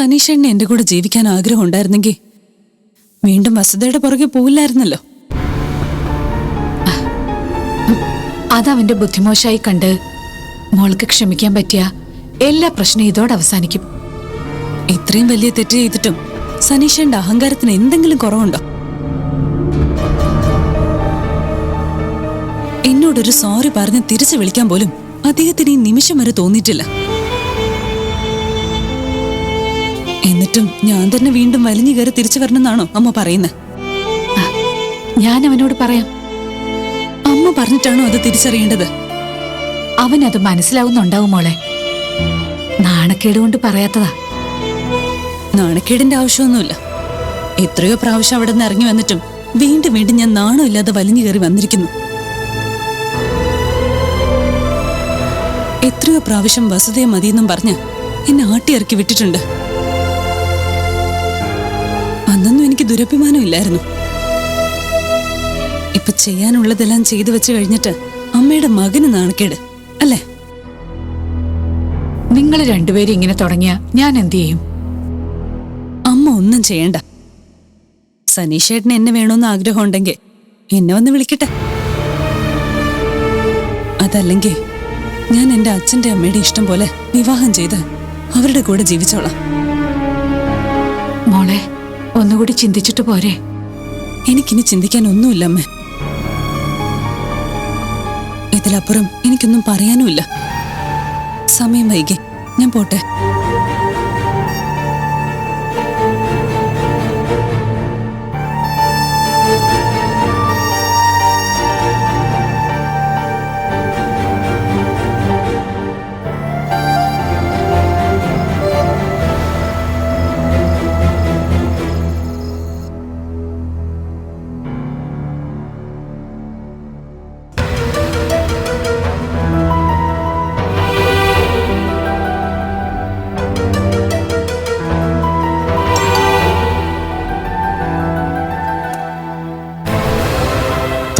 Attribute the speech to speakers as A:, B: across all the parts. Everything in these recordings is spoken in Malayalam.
A: സനീഷേണ്ണ എന്റെ കൂടെ ജീവിക്കാൻ ആഗ്രഹം ഉണ്ടായിരുന്നെങ്കിൽ വീണ്ടും വസുതയുടെ പുറകെ പോവില്ലായിരുന്നല്ലോ.
B: അതവന്റെ ബുദ്ധിമോശായി കണ്ട് മോൾക്ക് ക്ഷമിക്കാൻ പറ്റിയ എല്ലാ പ്രശ്നവും ഇതോടെ അവസാനിക്കും.
A: ഇത്രയും വലിയ തെറ്റ് ചെയ്തിട്ടും സനീഷന്റെ അഹങ്കാരത്തിന് എന്തെങ്കിലും കുറവുണ്ടോ? എന്നോടൊരു സോറി പറഞ്ഞ് തിരിച്ചു വിളിക്കാൻ പോലും അദ്ദേഹത്തിന് ഈ നിമിഷം വരെ തോന്നിയിട്ടില്ല. എന്നിട്ടും ഞാൻ തന്നെ വീണ്ടും വലിഞ്ഞു കയറി തിരിച്ചു വരണമെന്നാണോ അമ്മ പറയുന്നത്
B: ഞാൻ അവനോട് പറയാം.
A: അമ്മ പറഞ്ഞിട്ടാണോ അത് തിരിച്ചറിയേണ്ടത്?
B: അവനത് മനസ്സിലാവുന്നുണ്ടാവും മോളെ. നാണക്കേട് കൊണ്ട് പറയാത്തതാ.
A: നാണക്കേടിന്റെ ആവശ്യമൊന്നുമില്ല. എത്രയോ പ്രാവശ്യം അവിടെ നിന്ന് ഇറങ്ങി വന്നിട്ടും വീണ്ടും വീണ്ടും ഞാൻ നാണമില്ലാതെ വലിഞ്ഞു കയറി വന്നിരിക്കുന്നു. എത്രയോ പ്രാവശ്യം വസുതയെ മതിയെന്നും പറഞ്ഞ് എന്നെ ആട്ടിയിറക്കി വിട്ടിട്ടുണ്ട്. അന്നൊന്നും എനിക്ക് ദുരഭിമാനം ഇല്ലായിരുന്നു ഇപ്പൊ ചെയ്യാനുള്ളതെല്ലാം ചെയ്തു വെച്ച് കഴിഞ്ഞിട്ട് അമ്മയുടെ മകന് നാണക്കേട് അല്ലേ?
B: നിങ്ങൾ രണ്ടുപേരും ഇങ്ങനെ തുടങ്ങിയ ഞാൻ എന്തു ചെയ്യും?
A: അമ്മ ഒന്നും ചെയ്യണ്ട. സനീഷേട്ടന് എന്നെ വേണമെന്ന് ആഗ്രഹം ഉണ്ടെങ്കിൽ എന്നെ വന്ന് വിളിക്കട്ടെ. അതല്ലെങ്കിൽ ഞാൻ എന്റെ അച്ഛന്റെ അമ്മയുടെ ഇഷ്ടം പോലെ വിവാഹം ചെയ്ത് അവരുടെ കൂടെ ജീവിച്ചോളാം.
B: മോളെ ഒന്നുകൂടി ചിന്തിച്ചിട്ട് പോരെ.
A: എനിക്കിനി ചിന്തിക്കാൻ ഒന്നുമില്ല അമ്മ ഇതിലപ്പുറം എനിക്കൊന്നും പറയാനുമില്ല. സമയം വൈകി. ഞാൻ പോട്ടെ.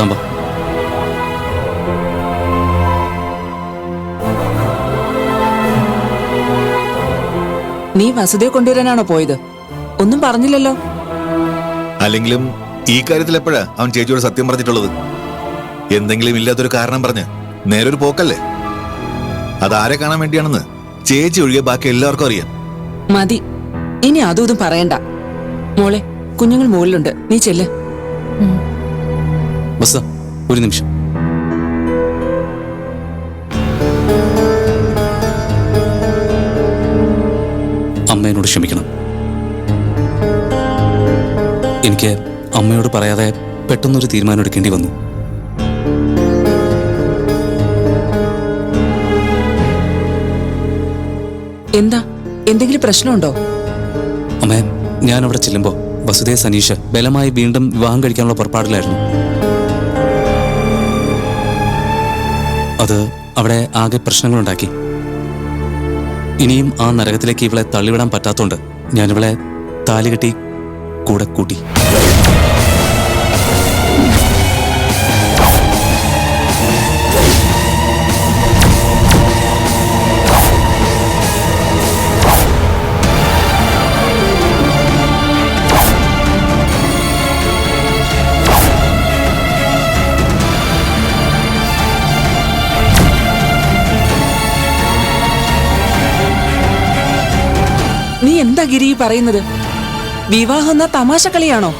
C: താമ്പ
D: നീ വസുദേവ് കൊണ്ടുവരാനാണോ പോയത്? ഒന്നും പറഞ്ഞില്ലല്ലോ.
E: അല്ലെങ്കിലും ഈ കാര്യത്തിൽ എപ്പോഴാ അവൻ ചേച്ചിയോട് സത്യം പറഞ്ഞിട്ടുള്ളത്? എന്തെങ്കിലും ഇല്ലാത്തൊരു കാരണം പറഞ്ഞ് നേരൊരു പോക്കല്ലേ? അതാരെ കാണാൻ വേണ്ടിയാണെന്ന് ചേച്ചി ഒഴികെ ബാക്കി എല്ലാവർക്കും അറിയാം.
D: മതി. ഇനി അതും ഇതും പറയണ്ട. മോളെ കുഞ്ഞുങ്ങൾ മുകളിലുണ്ട്. നീ ചെല്ല്.
C: ബസ് ഒരു നിമിഷം. അമ്മയോട് ക്ഷമിക്കണം. എനിക്ക് അമ്മയോട് പറയാതെ പെട്ടെന്നൊരു തീരുമാനം എടുക്കേണ്ടി വന്നു.
D: എന്താ? എന്തെങ്കിലും പ്രശ്നമുണ്ടോ?
C: അമ്മേ ഞാൻ അവിടെ ചെല്ലുമ്പോൾ വസുദേവ് സനീഷ് ബലമായി വീണ്ടും വിവാഹം കഴിക്കാനുള്ള പുറപ്പാടിലായിരുന്നു. അത് അവിടെ ആകെ പ്രശ്നങ്ങളുണ്ടാക്കി. ഇനിയും ആ നരകത്തിലേക്ക് ഇവളെ തള്ളിവിടാൻ പറ്റാത്തോണ്ട് ഞാനിവളെ താലികെട്ടി കൂടെ കൂട്ടി.
D: എന്താ ഗിരി പറയുന്നത്? വിവാഹം എന്നാ തമാശ കളിയാണോ?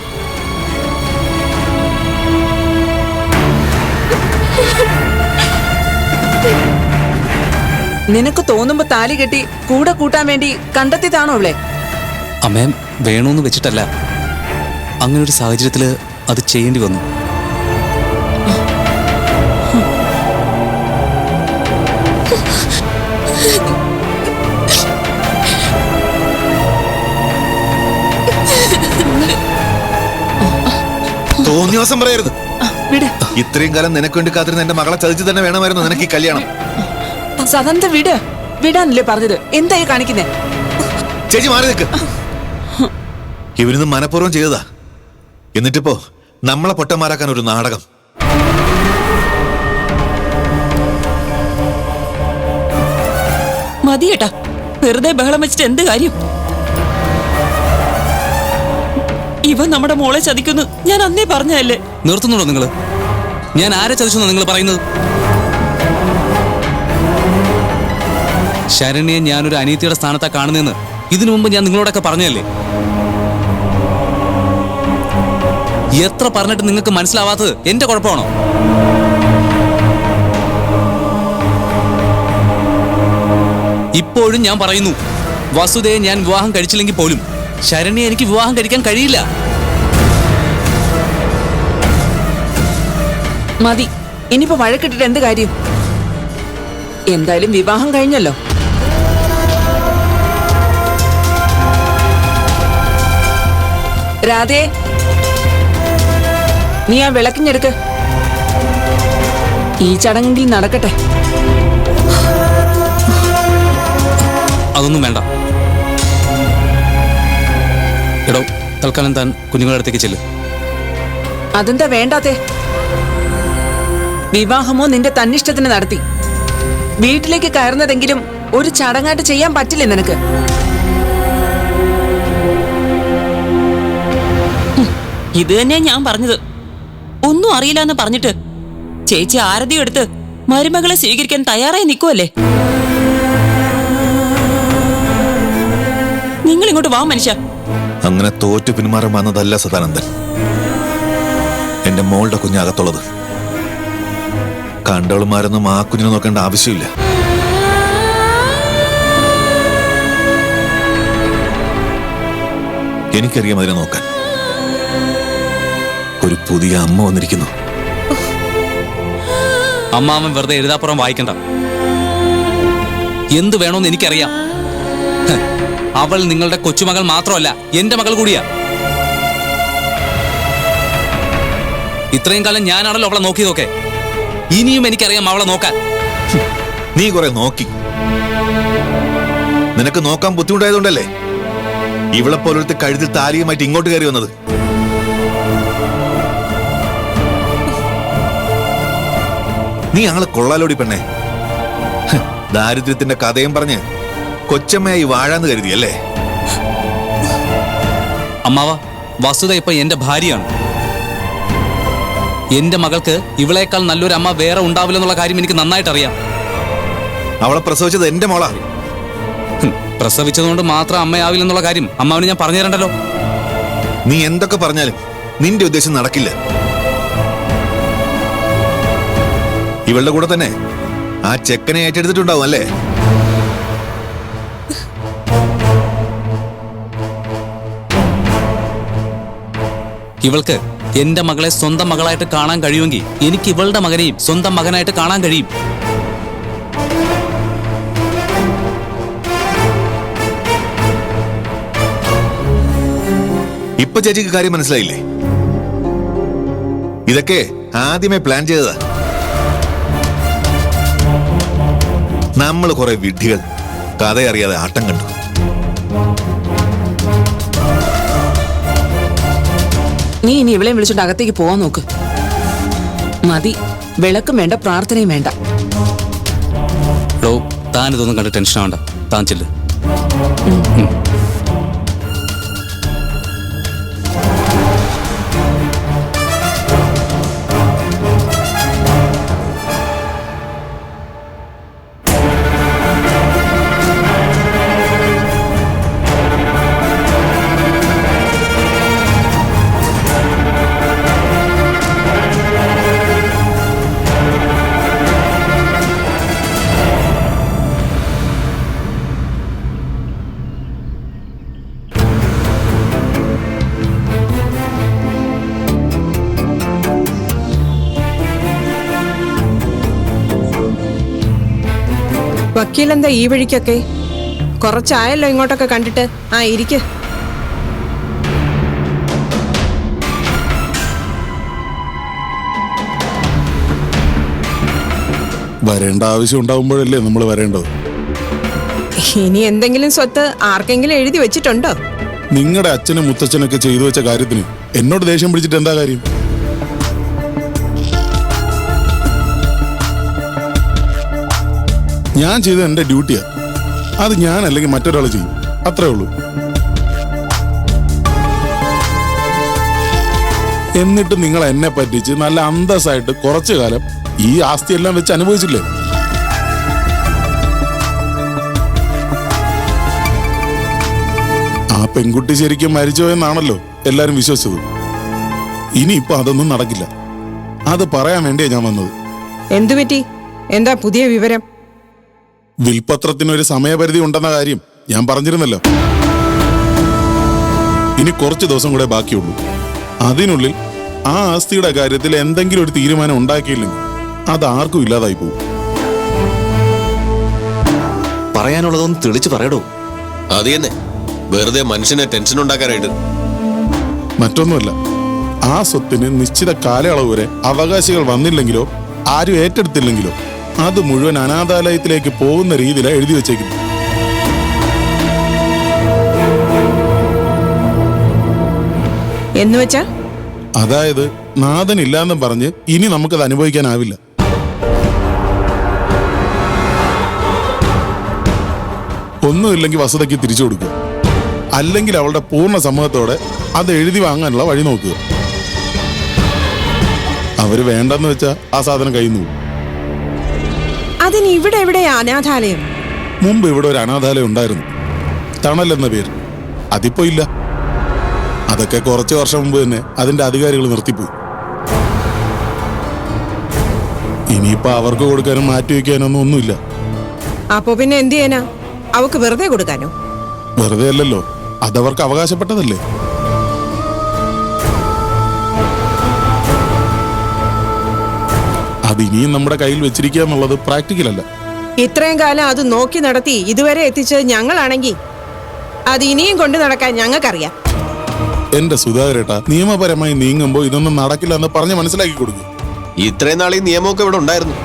D: നിനക്ക് തോന്നുമ്പോ താലി കെട്ടി കൂടെ കൂട്ടാൻ വേണ്ടി കണ്ടെത്തിയതാണോ അവളെ
C: അമ്മേ വേണോന്ന് വെച്ചിട്ടല്ല. അങ്ങനൊരു സാഹചര്യത്തിൽ അത് ചെയ്യേണ്ടി വന്നു.
E: തോന്നിയ ദിവസം പറയരുത്.
D: വിട്.
E: ഇത്രയും കാലം നിനക്ക് വേണ്ടി കാത്തിരുന്ന എന്റെ മകളെ ചതിച്ച് തന്നെ വേണമായിരുന്നു നിനക്ക് ഈ കല്യാണം.
D: സദന്ത വിട്. വിടാനല്ലേ പറഞ്ഞത്? എന്തായി കാണിക്കുന്നേ?
E: ചേച്ചി മാറി നിൽക്ക്. ഇവരിന്ന് മനഃപൂർവം ചെയ്തതാ. എന്നിട്ടിപ്പോ നമ്മളെ പൊട്ടന്മാരാക്കാൻ ഒരു നാടകം.
A: മതി കേട്ടാ വെറുതെ ബഹളം വെച്ചിട്ട് എന്ത് കാര്യം?
D: ഇവൻ നമ്മുടെ മോളെ ചതിക്കുന്നു. ഞാൻ അന്നേ പറഞ്ഞല്ലേ
C: നിർത്തുന്നുണ്ടോ നിങ്ങൾ ഞാൻ ആരെ ചതിച്ചു നിങ്ങൾ പറയുന്നത്? ശരണ്യെ ഞാനൊരു അനീതിയുടെ സ്ഥാനത്താ കാണുന്നതെന്ന് ഇതിനു മുമ്പ് ഞാൻ നിങ്ങളോടൊക്കെ പറഞ്ഞല്ലേ എത്ര പറഞ്ഞിട്ട് നിങ്ങൾക്ക് മനസ്സിലാവാത്തത് എന്റെ കുഴപ്പമാണോ? ഇപ്പോഴും ഞാൻ പറയുന്നു വസുദയെ ഞാൻ വിവാഹം കഴിച്ചില്ലെങ്കിൽ പോലും ശരണ്യെ എനിക്ക് വിവാഹം കഴിക്കാൻ കഴിയില്ല.
D: മതി. ഇനിയിപ്പോ വഴക്കിട്ടിട്ട് എന്ത് കാര്യം? എന്തായാലും വിവാഹം കഴിഞ്ഞല്ലോ. രാധേ. നീ ആ വിളക്കിഞ്ഞെടുക്ക് ഈ ചടങ്ങിൽ നടക്കട്ടെ.
C: അതൊന്നും വേണ്ട. എടോ തൽക്കാലം താൻ കുഞ്ഞുങ്ങളുടെ അടുത്തേക്ക് ചെല്ല്.
D: അതെന്താ വേണ്ടാത്തേ? വിവാഹമോ നിന്റെ തന്നിഷ്ടത്തിന് നടത്തി. വീട്ടിലേക്ക് കയറുന്നതെങ്കിലും ഒരു ചടങ്ങായിട്ട് ചെയ്യാൻ പറ്റില്ല നിനക്ക്? ഇത് തന്നെയാ ഞാൻ പറഞ്ഞത്. ഒന്നും അറിയില്ല എന്ന് പറഞ്ഞിട്ട് ചേച്ചി ആരതി എടുത്ത് മരുമകളെ സ്വീകരിക്കാൻ തയ്യാറായി നിൽക്കുമല്ലേ നിങ്ങൾ ഇങ്ങോട്ട് വാ മനുഷ്യ.
E: അങ്ങനെ തോറ്റു പിന്മാറാൻ വന്നതല്ല സദാനന്ദൻ. എന്റെ മോളുടെ കുഞ്ഞകത്തുള്ളത്. കണ്ടവളുമാരൊന്നും ആ കുഞ്ഞിനെ നോക്കേണ്ട ആവശ്യമില്ല. എനിക്കറിയാം അതിനെ നോക്കാൻ. ഒരു പുതിയ അമ്മ വന്നിരിക്കുന്നു.
C: അമ്മാവൻ വെറുതെ എഴുതാപ്പുറം വായിക്കണ്ട. എന്ത് വേണമെന്ന് എനിക്കറിയാം. അവൾ നിങ്ങളുടെ കൊച്ചുമകൾ മാത്രമല്ല എന്റെ മകൾ കൂടിയാ. ഇത്രയും കാലം ഞാനാണല്ലോ അവളെ നോക്കിയതൊക്കെ. ഇനിയും എനിക്കറിയാം അവളെ നോക്കാൻ.
E: നീ കുറെ നോക്കി. നിനക്ക് നോക്കാൻ ബുദ്ധിമുട്ടായതുകൊണ്ടല്ലേ? ഇവളെ പോലൊരുത്ത് കഴുതിൽ താലിയുമായിട്ട് ഇങ്ങോട്ട് കയറി വന്നത്. നീ ആളെ കൊള്ളാലോടി പെണ്ണേ. ദാരിദ്ര്യത്തിന്റെ കഥയും പറഞ്ഞ് കൊച്ചമ്മയായി വാഴാന്ന് കരുതിയല്ലേ
C: അമ്മാവ വസുത ഇപ്പൊ എന്റെ ഭാര്യയാണ്. എന്റെ മകൾക്ക് ഇവളേക്കാൾ നല്ലൊരു അമ്മ വേറെ ഉണ്ടാവില്ലെന്നുള്ള കാര്യം എനിക്ക് നന്നായിട്ട് അറിയാം
E: അവളെ പ്രസവിച്ചത് എന്റെ മോളാ.
C: പ്രസവിച്ചതുകൊണ്ട് മാത്രം അമ്മയാവില്ലെന്നുള്ള കാര്യം അമ്മാവിന് ഞാൻ പറഞ്ഞു തരണ്ടല്ലോ?
E: നീ എന്തൊക്കെ പറഞ്ഞാലും നിന്റെ ഉദ്ദേശം നടക്കില്ല. ഇവളുടെ കൂടെ തന്നെ ആ ചെക്കനെ ഏറ്റെടുത്തിട്ടുണ്ടാവും അല്ലേ?
C: ഇവൾക്ക് എന്റെ മകളെ സ്വന്തം മകളായിട്ട് കാണാൻ കഴിയുമെങ്കിൽ എനിക്ക് ഇവളുടെ മകനെയും സ്വന്തം മകനായിട്ട് കാണാൻ കഴിയും.
E: ഇപ്പൊ ചേച്ചിക്ക് കാര്യം മനസ്സിലായില്ലേ? ഇതൊക്കെ ആദ്യമേ പ്ലാൻ ചെയ്തതാ. നമ്മൾ കുറെ വിഡ്ഢികൾ കഥയറിയാതെ ആട്ടം കണ്ടു.
D: നീ ഇനി ഇവളെയും വിളിച്ചോണ്ട് അകത്തേക്ക് പോവാൻ നോക്ക്. മതി. വിളക്കും വേണ്ട പ്രാർത്ഥനയും വേണ്ട.
C: താൻ ഇതൊന്നും കണ്ട് ടെൻഷൻ ആവണ്ട താൻ ചെല്ല്.
F: വക്കീലെന്താ ഈ വഴിക്കൊക്കെ? കുറച്ചായല്ലോ ഇങ്ങോട്ടൊക്കെ കണ്ടിട്ട്. ആ ഇരിക്ക്.
G: വരേണ്ട ആവശ്യം ഉണ്ടാവുമ്പോഴല്ലേ നമ്മൾ വരേണ്ടത്.
F: ഇനി എന്തെങ്കിലും സ്വത്ത് ആർക്കെങ്കിലും എഴുതി വെച്ചിട്ടുണ്ടോ?
G: നിങ്ങളുടെ അച്ഛനും മുത്തച്ഛനൊക്കെ ചെയ്തു വെച്ച കാര്യത്തിന് എന്നോട് ദേഷ്യം പിടിച്ചിട്ട് എന്താ കാര്യം? ഞാൻ ചെയ്തത് എന്റെ ഡ്യൂട്ടിയാ. അത് ഞാൻ അല്ലെങ്കിൽ മറ്റൊരാൾ ചെയ്യും. അത്രേ ഉള്ളൂ. എന്നിട്ട് നിങ്ങൾ എന്നെ പറ്റിച്ച് നല്ല അന്തസ്സായിട്ട് കുറച്ചു കാലം ഈ ആസ്തിയെല്ലാം വെച്ച് അനുഭവിച്ചില്ലേ? ആ പെൺകുട്ടി ശരിക്കും മരിച്ചുപോയെന്നാണല്ലോ എല്ലാരും വിശ്വസിച്ചത്. ഇനിയിപ്പോ അതൊന്നും നടക്കില്ല. അത് പറയാൻ വേണ്ടിയാ ഞാൻ വന്നത്.
F: എന്തു പറ്റി? എന്താ പുതിയ വിവരം?
G: വിൽപത്രത്തിന് ഒരു സമയപരിധി ഉണ്ടെന്ന കാര്യം ഞാൻ പറഞ്ഞിരുന്നല്ലോ. ഇനി കുറച്ച് ദിവസം കൂടെ ബാക്കിയുള്ളൂ. അതിനുള്ളിൽ ആ ആസ്തിയുടെ കാര്യത്തിൽ എന്തെങ്കിലും ഒരു തീരുമാനം ഉണ്ടാക്കിയില്ലെങ്കിൽ അത് ആർക്കും ഇല്ലാതായി പോകും.
H: പറയാനുള്ളതൊന്ന് തെളിച്ച് പറയടോ.
I: അത് തന്നെ. വെറുതെ മനുഷ്യനെ ടെൻഷൻ ഉണ്ടാക്കാനായിട്ട്.
G: മറ്റൊന്നുമല്ല ആ സ്വത്തിന് നിശ്ചിത കാലയളവ് വരെ അവകാശികൾ വന്നില്ലെങ്കിലോ ആരും ഏറ്റെടുത്തില്ലെങ്കിലോ അത് മുഴുവൻ അനാഥാലയത്തിലേക്ക് പോകുന്ന രീതിയിലാണ് എഴുതി വെച്ചേക്കുന്നത്.
F: എന്ന് വെച്ചാ
G: അതായത് നാഥൻ ഇല്ലാന്ന് പറഞ്ഞ് ഇനി നമുക്കത് അനുഭവിക്കാനാവില്ല. ഒന്നുമില്ലെങ്കിൽ വസതയ്ക്ക് തിരിച്ചു കൊടുക്കുക. അല്ലെങ്കിൽ അവളുടെ പൂർണ സമ്മതത്തോടെ അത് എഴുതി വാങ്ങാനുള്ള വഴി നോക്കുക. അവർ വേണ്ടെന്ന് വെച്ചാൽ ആ സാധനം കയ്യിൽ നിന്ന് പോകും.
F: അതിന് ഇവിടെ എവിടെയാ അനാഥാലയം?
G: മുമ്പ് ഇവിടെ ഒരു അനാഥാലയം ഉണ്ടായിരുന്നു. തണൽ എന്ന പേര്. അതിപ്പോ ഇല്ല. അതൊക്കെ കുറച്ച് വർഷം മുമ്പ് തന്നെ അതിന്റെ അധികാരികൾ നിർത്തിപ്പോയി. ഇനിയിപ്പോ അവർക്ക് കൊടുക്കാനും മാറ്റി വയ്ക്കാനൊന്നും ഒന്നുമില്ല.
F: അപ്പോ പിന്നെ എന്ത് ചെയ്യാനാ? അവക്ക് വെറുതെ കൊടുക്കാനോ?
G: വെറുതെ അല്ലല്ലോ. അതവർക്ക് അവകാശപ്പെട്ടതല്ലേ? അത് ഇനിയും നമ്മുടെ കയ്യിൽ വെച്ചിരിക്കുക എന്നുള്ളത് പ്രാക്ടിക്കൽ അല്ല.
F: ഇത്രയും കാലം അത് നോക്കി നടത്തി ഇതുവരെ എത്തിച്ചത് ഞങ്ങളാണെങ്കിൽ അത് ഇനിയും കൊണ്ട് നടക്കാൻ ഞങ്ങൾക്കറിയാം.
G: എന്റെ സുധാകരേട്ട നിയമപരമായി നീങ്ങുമ്പോൾ ഇതൊന്നും നടക്കില്ല എന്ന് പറഞ്ഞ് മനസ്സിലാക്കി കൊടുക്കും.
I: ഇത്രയും നാൾ ഈ നിയമമൊക്കെ ഇവിടെ ഉണ്ടായിരുന്നു.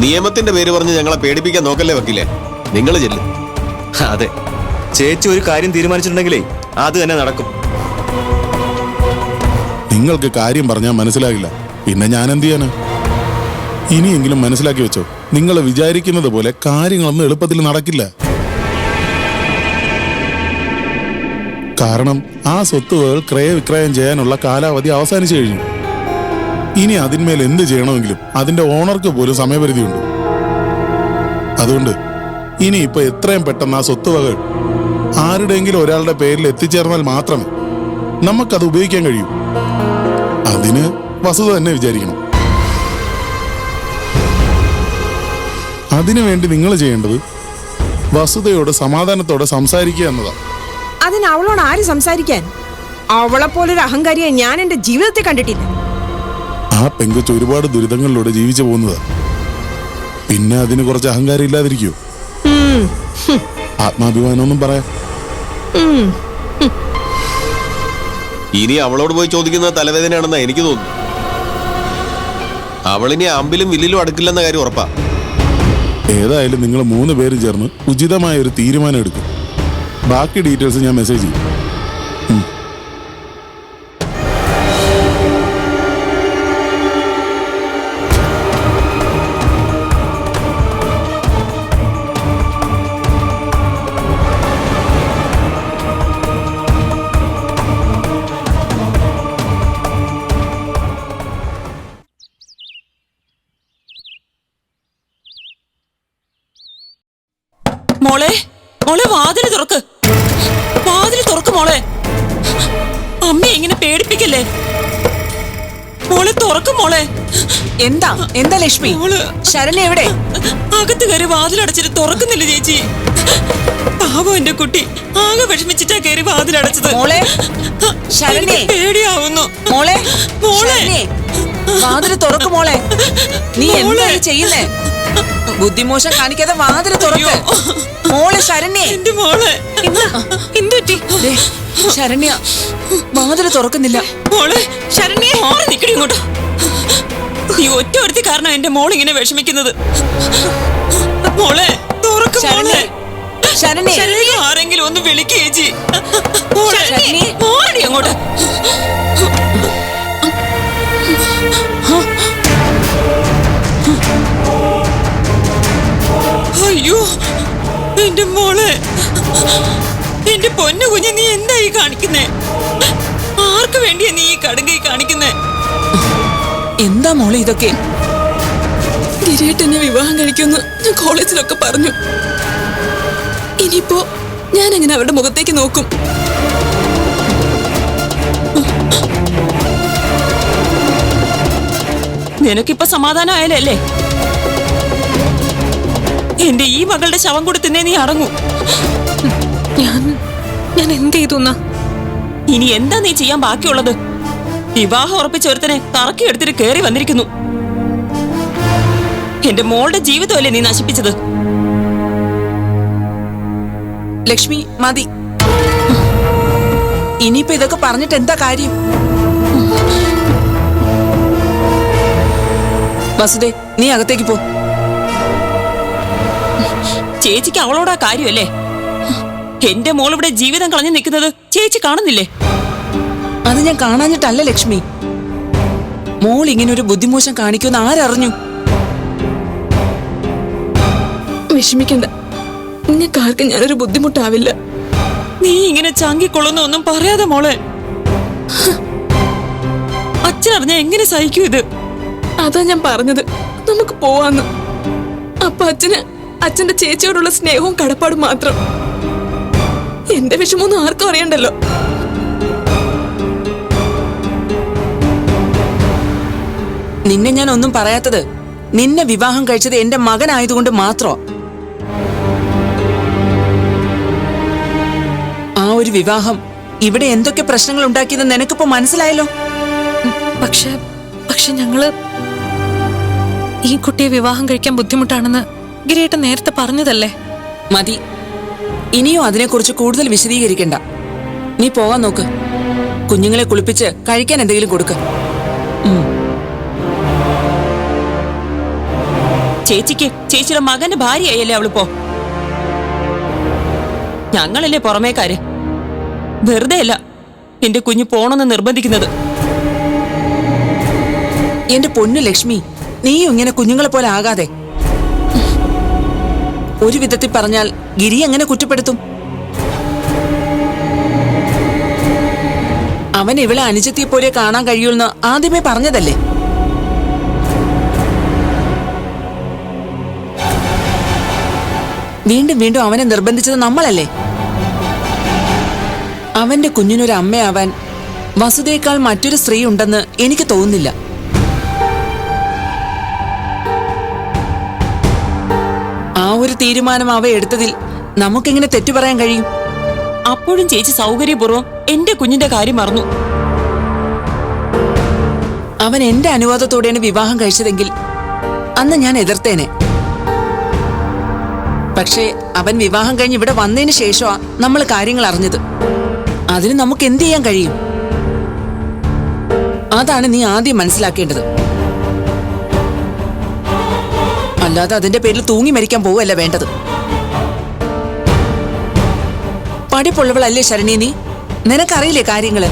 I: നിയമത്തിന്റെ പേര് പറഞ്ഞ് ഞങ്ങളെ പേടിപ്പിക്കാൻ നോക്കല്ലേ വക്കീലെ? നിങ്ങൾ ചെല്ലും.
H: അതെ. ചേച്ചി ഒരു കാര്യം തീരുമാനിച്ചിട്ടുണ്ടെങ്കിലേ അത് തന്നെ നടക്കും.
G: നിങ്ങൾക്ക് കാര്യം പറഞ്ഞാൽ മനസ്സിലാകില്ല. പിന്നെ ഞാൻ എന്ത് ചെയ്യാന് ഇനിയെങ്കിലും മനസ്സിലാക്കി വെച്ചോ. നിങ്ങൾ വിചാരിക്കുന്നത് പോലെ കാര്യങ്ങളൊന്നും എളുപ്പത്തിൽ നടക്കില്ല. കാരണം ആ സ്വത്തുകൾ ക്രയവിക്രയം ചെയ്യാനുള്ള കാലാവധി അവസാനിച്ചു കഴിഞ്ഞു. ഇനി അതിന്മേൽ എന്ത് ചെയ്യണമെങ്കിലും അതിന്റെ ഓണർക്ക് പോലും സമയപരിധിയുണ്ട്. അതുകൊണ്ട് ഇനി ഇപ്പൊ എത്രയും പെട്ടെന്ന് ആ സ്വത്തുവകൾ ആരുടെയെങ്കിലും ഒരാളുടെ പേരിൽ എത്തിച്ചേർന്നാൽ മാത്രമേ നമുക്കത് ഉപയോഗിക്കാൻ കഴിയൂ. അതിന് വസുത തന്നെ വിചാരിക്കണം. അതിനുവേണ്ടി നിങ്ങൾ ചെയ്യേണ്ടത് വസുതയോട് സമാധാനത്തോടെ സംസാരിക്കുക എന്നതാണ്.
F: അതിന് അവളോട് ആര് സംസാരിക്കാൻ? അവളെ പോലൊരു അഹങ്കാരിയെ ഞാൻ എന്റെ ജീവിതത്തിൽ കണ്ടിട്ടില്ല.
G: ആ പെങ്കുച്ച് ഒരുപാട് ദുരിതങ്ങളിലൂടെ ജീവിച്ചു പോകുന്നതാ. പിന്നെ അതിന് കുറച്ച് അഹങ്കാരം ഇല്ലാതിരിക്കോ
F: ഉം,
G: പറയാ.
F: പറയാം
I: ഇനി അവളോട് പോയി ചോദിക്കുന്നത് തലവേദനയാണെന്നാ എനിക്ക് തോന്നുന്നു അവളിനി അമ്പിലും വില്ലിലും അടുക്കില്ലെന്ന കാര്യം ഉറപ്പാ.
G: ഏതായാലും നിങ്ങൾ മൂന്ന് പേരും ചേർന്ന് ഉചിതമായ ഒരു തീരുമാനം എടുക്കും. ബാക്കി ഡീറ്റെയിൽസ് ഞാൻ മെസ്സേജ് ചെയ്യും.
J: എന്താ? എന്താ ലക്ഷ്മി? ശരണ്യ എവിടെ?
D: അകത്ത് കയറി വാതിലടച്ചിട്ട് തുറക്കുന്നില്ല ചേച്ചി? പാവം എന്റെ കുട്ടി. ആകെ വിഷമിച്ചിട്ടാ കയറി വാതിലടച്ചത്.
J: മോളെ ശരണ്യേ.
D: പേടിയാവുന്നു.
J: മോളെ
D: മോളെ.
J: വാതിൽ തുറക്ക് മോളെ. നീ എന്താ. ചെയ്യുന്നേ? ബുദ്ധിമോശം കാണിക്കാതെ വാതിൽ തുറക്ക്. മോളെ ശരണ്യേ.
D: എന്റെ മോളെ. എന്തുറ്റി
J: ശരണ്യ വാതിൽ തുറക്കുന്നില്ല.
D: മോളെ ശരണ്യ. മോളെ നിക്കടി ഇങ്ങോട്ട്. ഈ ഒറ്റ ഒരുത്തി കാരണം എന്റെ മോൾ ഇങ്ങനെ വിഷമിക്കുന്നത്. മോളെ മോളെ. ആരെങ്കിലും ഒന്ന് വിളിക്കേജി ചേച്ചി. മോളെ
J: ശരണ്യേ.
D: അങ്ങോട്ട്. അയ്യോ എന്റെ മോളെ. എന്റെ പൊന്നു കുഞ്ഞ് നീ എന്തായി കാണിക്കുന്നേ? ആർക്ക് വേണ്ടിയാ നീ ഈ
J: മോളെ ഇതൊക്കെ?
K: ഗിരിയേട്ടനെ വിവാഹം കഴിക്കുമെന്ന് ഞാൻ കോളേജിലൊക്കെ പറഞ്ഞു. ഇനിയിപ്പോ ഞാൻ എങ്ങനെ അവരുടെ മുഖത്തേക്ക് നോക്കും?
D: നിനക്കിപ്പോ സമാധാനം ആയാലല്ലേ എന്റെ ഈ മകളുടെ ശവം കൂടി തിന്നേ നീ അടങ്ങൂ.
K: ഞാൻ ഞാൻ എന്ത് ചെയ്തു
D: ഇനി എന്താ നീ ചെയ്യാൻ ബാക്കിയുള്ളത്? വിവാഹം ഉറപ്പിച്ച ഒരുത്തനെ കറക്കി എടുത്തിട്ട് കേറി വന്നിരിക്കുന്നു. എന്റെ മോളുടെ ജീവിതമല്ലേ നീ നശിപ്പിച്ചത്?
J: ലക്ഷ്മി മതി. ഇനിയിപ്പോ ഇതൊക്കെ പറഞ്ഞിട്ട് എന്താ കാര്യം? വസുദേ നീ അകത്തേക്ക് പോ.
D: ചേച്ചിക്ക് അവളോടാ കാര്യമല്ലേ? എന്റെ മോളിവിടെ ജീവിതം കളഞ്ഞു നിൽക്കുന്നത് ചേച്ചി കാണുന്നില്ലേ?
J: അത് ഞാൻ കാണാഞ്ഞിട്ടല്ല ലക്ഷ്മി. മോൾ ഇങ്ങനെ ഒരു ബുദ്ധിമോശം കാണിക്കുമെന്ന് ആരറിഞ്ഞു?
K: വിഷമിക്കണ്ട. നിങ്ങൾക്ക് ആർക്കും ഞാനൊരു ബുദ്ധിമുട്ടാവില്ല.
D: നീ ഇങ്ങനെ ചാങ്കിക്കൊള്ളുന്ന ഒന്നും പറയാതെ മോളെ. അച്ഛനറിഞ്ഞ എങ്ങനെ സഹിക്കൂ ഇത്?
K: അതാ ഞാൻ പറഞ്ഞത്. നമുക്ക് പോവാന്ന്. അപ്പൊ അച്ഛന് അച്ഛന്റെ ചേച്ചിയോടുള്ള സ്നേഹവും കടപ്പാടും മാത്രം. എന്റെ വിഷമൊന്നും ആർക്കും അറിയണ്ടല്ലോ.
J: നിന്നെ ഞാൻ ഒന്നും പറയാത്തത്. നിന്നെ വിവാഹം കഴിച്ചത് എന്റെ മകനായതുകൊണ്ട് മാത്രോ. ആ ഒരു വിവാഹം ഇവിടെ എന്തൊക്കെ പ്രശ്നങ്ങൾ ഉണ്ടാക്കിയെന്ന് നിനക്കിപ്പോ മനസ്സിലായല്ലോ?
K: പക്ഷെ പക്ഷെ ഞങ്ങൾ ഈ കുട്ടിയെ വിവാഹം കഴിക്കാൻ ബുദ്ധിമുട്ടാണെന്ന് ഗിരിയേട്ടൻ നേരത്തെ പറഞ്ഞതല്ലേ?
J: മതി. ഇനിയും അതിനെക്കുറിച്ച് കൂടുതൽ വിശദീകരിക്കണ്ട. നീ പോവാൻ നോക്ക്. കുഞ്ഞുങ്ങളെ കുളിപ്പിച്ച് കഴിക്കാൻ എന്തെങ്കിലും കൊടുക്ക.
D: ചേച്ചിക്ക് ചേച്ചിയുടെ മകന്റെ ഭാര്യയായല്ലേ അവളിപ്പോ ഞങ്ങളല്ലേ പുറമേക്കാര്. വെറുതെ അല്ല എന്റെ കുഞ്ഞു പോണെന്ന് നിർബന്ധിക്കുന്നത്.
J: എന്റെ പൊന്നു ലക്ഷ്മി നീയും ഇങ്ങനെ കുഞ്ഞുങ്ങളെ പോലെ ആകാതെ. ഒരു വിധത്തിൽ പറഞ്ഞാൽ ഗിരി എങ്ങനെ കുറ്റപ്പെടുത്തും? അവൻ ഇവളെ അനുജത്തിയെ പോലെ കാണാൻ കഴിയുമെന്ന് ആദ്യമേ പറഞ്ഞതല്ലേ? വീണ്ടും വീണ്ടും അവനെ നിർബന്ധിച്ചത് നമ്മളല്ലേ? അവന്റെ കുഞ്ഞിനൊരു അമ്മയാവാൻ വസുതയേക്കാൾ മറ്റൊരു സ്ത്രീ ഉണ്ടെന്ന് എനിക്ക് തോന്നുന്നില്ല. ആ ഒരു തീരുമാനം അവ എടുത്തതിൽ നമുക്കെങ്ങനെ തെറ്റു പറയാൻ കഴിയും?
D: അപ്പോഴും ചേച്ചി സൗകര്യപൂർവം എന്റെ കുഞ്ഞിന്റെ കാര്യം മറന്നു.
J: അവൻ എന്റെ അനുവാദത്തോടെയാണ് വിവാഹം കഴിച്ചതെങ്കിൽ അന്ന് ഞാൻ എതിർത്തേനെ. പക്ഷേ അവൻ വിവാഹം കഴിഞ്ഞ് ഇവിടെ വന്നതിന് ശേഷമാ നമ്മൾ കാര്യങ്ങൾ അറിഞ്ഞത്. അതിന് നമുക്ക് എന്ത് ചെയ്യാൻ കഴിയും? അതാണ് നീ ആദ്യം മനസ്സിലാക്കേണ്ടത്. അല്ലാതെ അതിന്റെ പേരിൽ തൂങ്ങി മരിക്കാൻ പോവല്ല വേണ്ടത്. പഠിപ്പുള്ളവളല്ലേ ശരണി നീ? നിനക്കറിയില്ലേ കാര്യങ്ങൾ?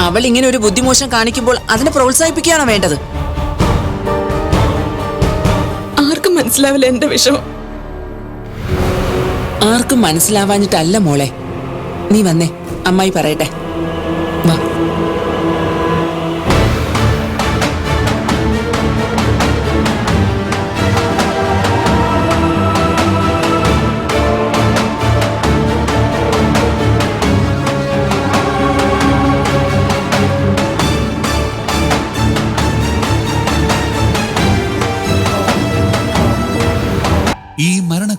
J: അവൾ ഇങ്ങനെ ഒരു ബുദ്ധിമോശം കാണിക്കുമ്പോൾ അതിനെ പ്രോത്സാഹിപ്പിക്കുകയാണോ വേണ്ടത്?
K: മനസ്സിലാവില്ല എന്റെ വിഷമം.
J: ആർക്കും മനസ്സിലാവാഞ്ഞിട്ടല്ല മോളെ. നീ വന്നേ. അമ്മായി പറയട്ടെ.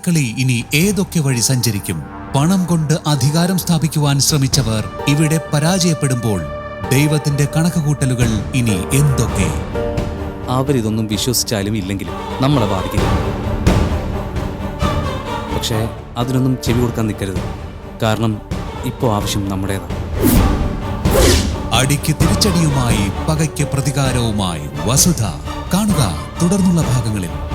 L: ഈ ഇനി ഏതൊക്കെ വഴി സഞ്ചരിക്കും? പണം കൊണ്ട് അധികാരം സ്ഥാപിക്കുവാൻ ശ്രമിച്ചവർ ഇവിടെ പരാജയപ്പെടുമ്പോൾ ദൈവത്തിന്റെ കണക്കുകൂട്ടലുകൾ ഇനി എന്തൊക്കെ?
C: അവരിതൊന്നും വിശ്വസിച്ചാലും ഇല്ലെങ്കിലും നമ്മളെ ബാധിക്കില്ല. പക്ഷേ അതിനൊന്നും ചെവി കൊടുക്കാൻ നിൽക്കരുത്. കാരണം ഇപ്പോൾ ആവശ്യം നമ്മുടേതാണ്.
L: അടിക്ക് തിരിച്ചടിയുമായി പകയ്ക്ക് പ്രതികാരവുമായി വസുധ. കാണുക തുടർന്നുള്ള ഭാഗങ്ങളിൽ.